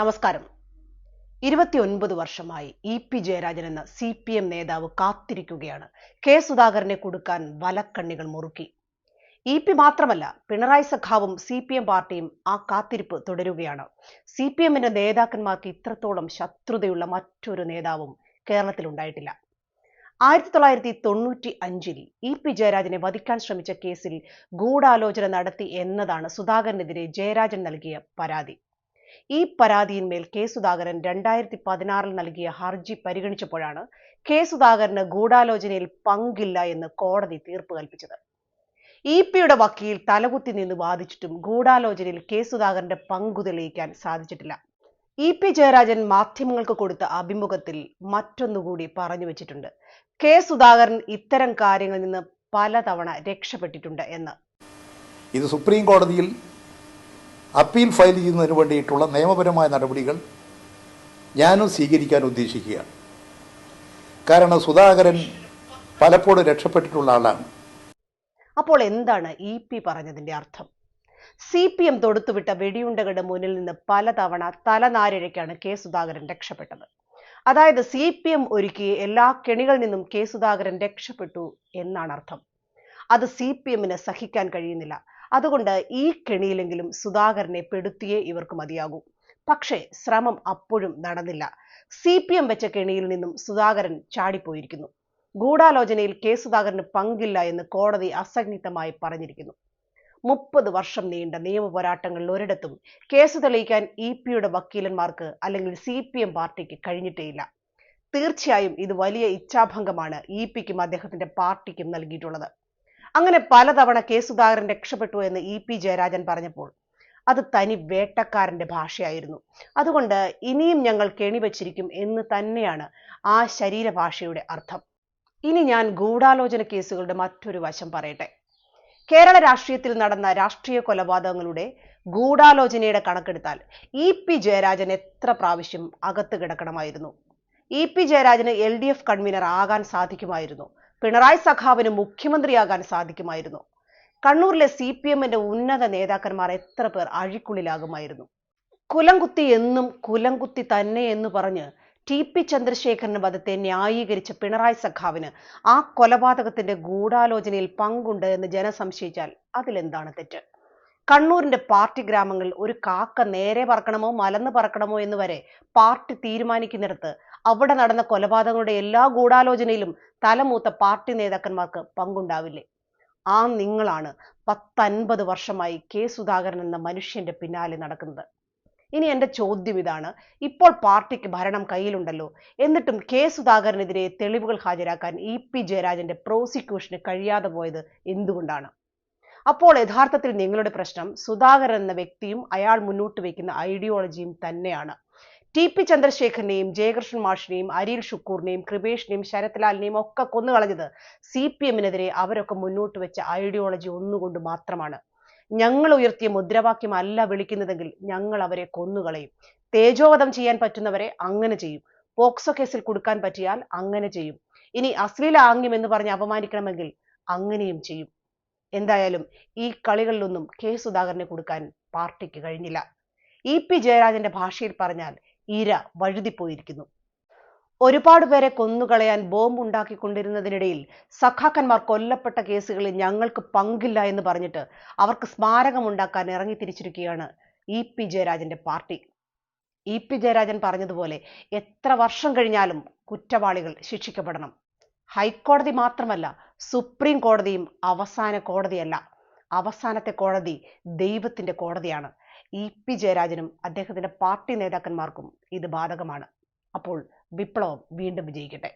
നമസ്കാരം. ഇരുപത്തിയൊൻപത് വർഷമായി ഇ പി ജയരാജൻ എന്ന സി പി എം നേതാവ് കാത്തിരിക്കുകയാണ്. കെ സുധാകരനെ കൊടുക്കാൻ വലക്കണ്ണികൾ മുറുക്കി. ഇ പി മാത്രമല്ല പിണറായി സഖാവും സി പി എം പാർട്ടിയും ആ കാത്തിരിപ്പ് തുടരുകയാണ്. സി പി എമ്മിന്റെ നേതാക്കന്മാർക്ക് ഇത്രത്തോളം ശത്രുതയുള്ള മറ്റൊരു നേതാവും കേരളത്തിൽ ഉണ്ടായിട്ടില്ല. ആയിരത്തി തൊള്ളായിരത്തി തൊണ്ണൂറ്റി അഞ്ചിൽ ഇ പി ജയരാജനെ വധിക്കാൻ ശ്രമിച്ച കേസിൽ ഗൂഢാലോചന നടത്തി എന്നതാണ് സുധാകരനെതിരെ ജയരാജൻ നൽകിയ പരാതി. ഈ പരാതിയിന്മേൽ കെ സുധാകരൻ രണ്ടായിരത്തി പതിനാറിൽ നൽകിയ ഹർജി പരിഗണിച്ചപ്പോഴാണ് കെ സുധാകരന് ഗൂഢാലോചനയിൽ പങ്കില്ല എന്ന് കോടതി തീർപ്പ് കൽപ്പിച്ചത്. ഇ പിയുടെ വക്കീൽ തലകുത്തി നിന്ന് വാദിച്ചിട്ടും ഗൂഢാലോചനയിൽ കെ സുധാകരന്റെ പങ്കു തെളിയിക്കാൻ സാധിച്ചിട്ടില്ല. ഇ പി ജയരാജൻ മാധ്യമങ്ങൾക്ക് കൊടുത്ത അഭിമുഖത്തിൽ മറ്റൊന്നുകൂടി പറഞ്ഞു വെച്ചിട്ടുണ്ട്. കെ സുധാകരൻ ഇത്തരം കാര്യങ്ങളിൽ നിന്ന് പലതവണ രക്ഷപ്പെട്ടിട്ടുണ്ട് എന്ന്. ഇത് സുപ്രീം കോടതിയിൽ അപ്പീൽ ഫയൽ ചെയ്യുന്നതിന് വേണ്ടിയിട്ടുള്ള നിയമപരമായ നടപടികൾ ഞാനും സ്വീകരിക്കാൻ ഉദ്ദേശിക്കുകയാണ്. കാരണം സുധാകരൻ പലപ്പോഴും രക്ഷപ്പെട്ടിട്ടുള്ള ആളാണ്. അപ്പോൾ എന്താണ് ഇ പി പറഞ്ഞതിന്റെ അർത്ഥം? സി പി എം തൊടുത്തുവിട്ട വെടിയുണ്ടകളുടെ മുന്നിൽ നിന്ന് പലതവണ തലനാരിഴയ്ക്കാണ് കെ സുധാകരൻ രക്ഷപ്പെട്ടത്. അതായത് സി പി എം ഒരുക്കിയ എല്ലാ കെണികളിൽ നിന്നും കെ സുധാകരൻ രക്ഷപ്പെട്ടു എന്നാണ് അർത്ഥം. അത് സി പി എമ്മിന് സഹിക്കാൻ കഴിയുന്നില്ല. അതുകൊണ്ട് ഈ കെണിയിലെങ്കിലും സുധാകരനെ പെടുത്തിയേ ഇവർക്ക് മതിയാകൂ. പക്ഷേ ശ്രമം അപ്പോഴും നടന്നില്ല. സി പി എം വെച്ച കെണിയിൽ നിന്നും സുധാകരൻ ചാടിപ്പോയിരിക്കുന്നു. ഗൂഢാലോചനയിൽ കെ സുധാകരന് പങ്കില്ല എന്ന് കോടതി അസന്നിഗ്ധമായി പറഞ്ഞിരിക്കുന്നു. മുപ്പത് വർഷം നീണ്ട നിയമ പോരാട്ടങ്ങളിൽ ഒരിടത്തും കേസ് തെളിയിക്കാൻ ഇ പിയുടെ വക്കീലന്മാർക്ക് അല്ലെങ്കിൽ സി പി എം പാർട്ടിക്ക് കഴിഞ്ഞിട്ടേയില്ല. തീർച്ചയായും ഇത് വലിയ ഇച്ഛാഭംഗമാണ് ഇ പിക്കും അദ്ദേഹത്തിന്റെ പാർട്ടിക്കും നൽകിയിട്ടുള്ളത്. അങ്ങനെ പലതവണ കെ സുധാകരൻ രക്ഷപ്പെട്ടു എന്ന് ഇ പി ജയരാജൻ പറഞ്ഞപ്പോൾ അത് തനി വേട്ടക്കാരന്റെ ഭാഷയായിരുന്നു. അതുകൊണ്ട് ഇനിയും ഞങ്ങൾ കെണിവച്ചിരിക്കും എന്ന് തന്നെയാണ് ആ ശരീരഭാഷയുടെ അർത്ഥം. ഇനി ഞാൻ ഗൂഢാലോചന കേസുകളുടെ മറ്റൊരു വശം പറയട്ടെ. കേരള രാഷ്ട്രീയത്തിൽ നടന്ന രാഷ്ട്രീയ കൊലപാതകങ്ങളുടെ ഗൂഢാലോചനയുടെ കണക്കെടുത്താൽ ഇ പി ജയരാജൻ എത്ര പ്രാവശ്യം അകത്ത് കിടക്കണമായിരുന്നു. ഇ പി ജയരാജന് എൽ ഡി എഫ് കൺവീനർ ആകാൻ സാധിക്കുമായിരുന്നു. പിണറായി സഖാവിന് മുഖ്യമന്ത്രിയാകാൻ സാധിക്കുമായിരുന്നു. കണ്ണൂരിലെ സി പി എമ്മിന്റെ ഉന്നത നേതാക്കന്മാർ എത്ര പേർ അഴിക്കുള്ളിലാകുമായിരുന്നു. കുലംകുത്തി എന്നും കുലംകുത്തി തന്നെ എന്ന് പറഞ്ഞ് ടി പി ചന്ദ്രശേഖരന്റെ വധത്തെ ന്യായീകരിച്ച പിണറായി സഖാവിന് ആ കൊലപാതകത്തിന്റെ ഗൂഢാലോചനയിൽ പങ്കുണ്ട് എന്ന് ജനം സംശയിച്ചാൽ അതിലെന്താണ് തെറ്റ്? കണ്ണൂരിന്റെ പാർട്ടി ഗ്രാമങ്ങളിൽ ഒരു കാക്ക നേരെ പറക്കണമോ മലന്ന് പറക്കണമോ എന്ന് വരെ പാർട്ടി തീരുമാനിക്കുന്നിടത്ത് അവിടെ നടന്ന കൊലപാതകങ്ങളുടെ എല്ലാ ഗൂഢാലോചനയിലും തലമൂത്ത പാർട്ടി നേതാക്കന്മാർക്ക് പങ്കുണ്ടാവില്ലേ? ആ നിങ്ങളാണ് പത്തൻപത് വർഷമായി കെ സുധാകരൻ എന്ന മനുഷ്യന്റെ പിന്നാലെ നടക്കുന്നത്. ഇനി എന്റെ ചോദ്യം ഇതാണ്. ഇപ്പോൾ പാർട്ടിക്ക് ഭരണം കയ്യിലുണ്ടല്ലോ. എന്നിട്ടും കെ സുധാകരനെതിരെ തെളിവുകൾ ഹാജരാക്കാൻ ഇ പി ജയരാജന്റെ പ്രോസിക്യൂഷന് കഴിയാതെ പോയത് എന്തുകൊണ്ടാണ്? അപ്പോൾ യഥാർത്ഥത്തിൽ നിങ്ങളുടെ പ്രശ്നം സുധാകരൻ എന്ന വ്യക്തിയും അയാൾ മുന്നോട്ട് വയ്ക്കുന്ന ഐഡിയോളജിയും തന്നെയാണ്. ടി പി ചന്ദ്രശേഖരനെയും ജയകൃഷ്ണൻ മാഷിനെയും അരിൽ ഷുക്കൂറിനെയും കൃപേഷിനെയും ശരത്ലാലിനെയും ഒക്കെ കൊന്നുകളഞ്ഞത് സി പി എമ്മിനെതിരെ അവരൊക്കെ മുന്നോട്ട് വെച്ച ഐഡിയോളജി ഒന്നുകൊണ്ട് മാത്രമാണ്. ഞങ്ങൾ ഉയർത്തിയ മുദ്രാവാക്യം അല്ല വിളിക്കുന്നതെങ്കിൽ ഞങ്ങൾ അവരെ കൊന്നുകളയും. തേജോവധം ചെയ്യാൻ പറ്റുന്നവരെ അങ്ങനെ ചെയ്യും. പോക്സോ കേസിൽ കൊടുക്കാൻ പറ്റിയാൽ അങ്ങനെ ചെയ്യും. ഇനി അശ്ലീല ആംഗ്യം എന്ന് പറഞ്ഞ് അപമാനിക്കണമെങ്കിൽ അങ്ങനെയും ചെയ്യും. എന്തായാലും ഈ കളികളിലൊന്നും കെ സുധാകരനെ കൊടുക്കാൻ പാർട്ടിക്ക് കഴിഞ്ഞില്ല. ഇ പി ജയരാജന്റെ ഭാഷയിൽ പറഞ്ഞാൽ ഇര വഴുതിപ്പോയിരിക്കുന്നു. ഒരുപാട് പേരെ കൊന്നുകളയാൻ ബോംബ് ഉണ്ടാക്കിക്കൊണ്ടിരുന്നതിനിടയിൽ സഖാക്കന്മാർ കൊല്ലപ്പെട്ട കേസുകളിൽ ഞങ്ങൾക്ക് പങ്കില്ല എന്ന് പറഞ്ഞിട്ട് അവർക്ക് സ്മാരകമുണ്ടാക്കാൻ ഇറങ്ങി തിരിച്ചിരിക്കുകയാണ് ഇ പി ജയരാജന്റെ പാർട്ടി. ഇ പി ജയരാജൻ പറഞ്ഞതുപോലെ എത്ര വർഷം കഴിഞ്ഞാലും കുറ്റവാളികൾ ശിക്ഷിക്കപ്പെടണം. ഹൈക്കോടതി മാത്രമല്ല സുപ്രീം കോടതിയും അവസാന കോടതിയല്ല. അവസാനത്തെ കോടതി ദൈവത്തിന്റെ കോടതിയാണ്. ഇ. പി. ജയരാജനും അദ്ദേഹത്തിന്റെ പാർട്ടി നേതാക്കന്മാർക്കും ഇത് ബാധകമാണ്. അപ്പോൾ വിപ്ലവം വീണ്ടും വിജയിക്കട്ടെ.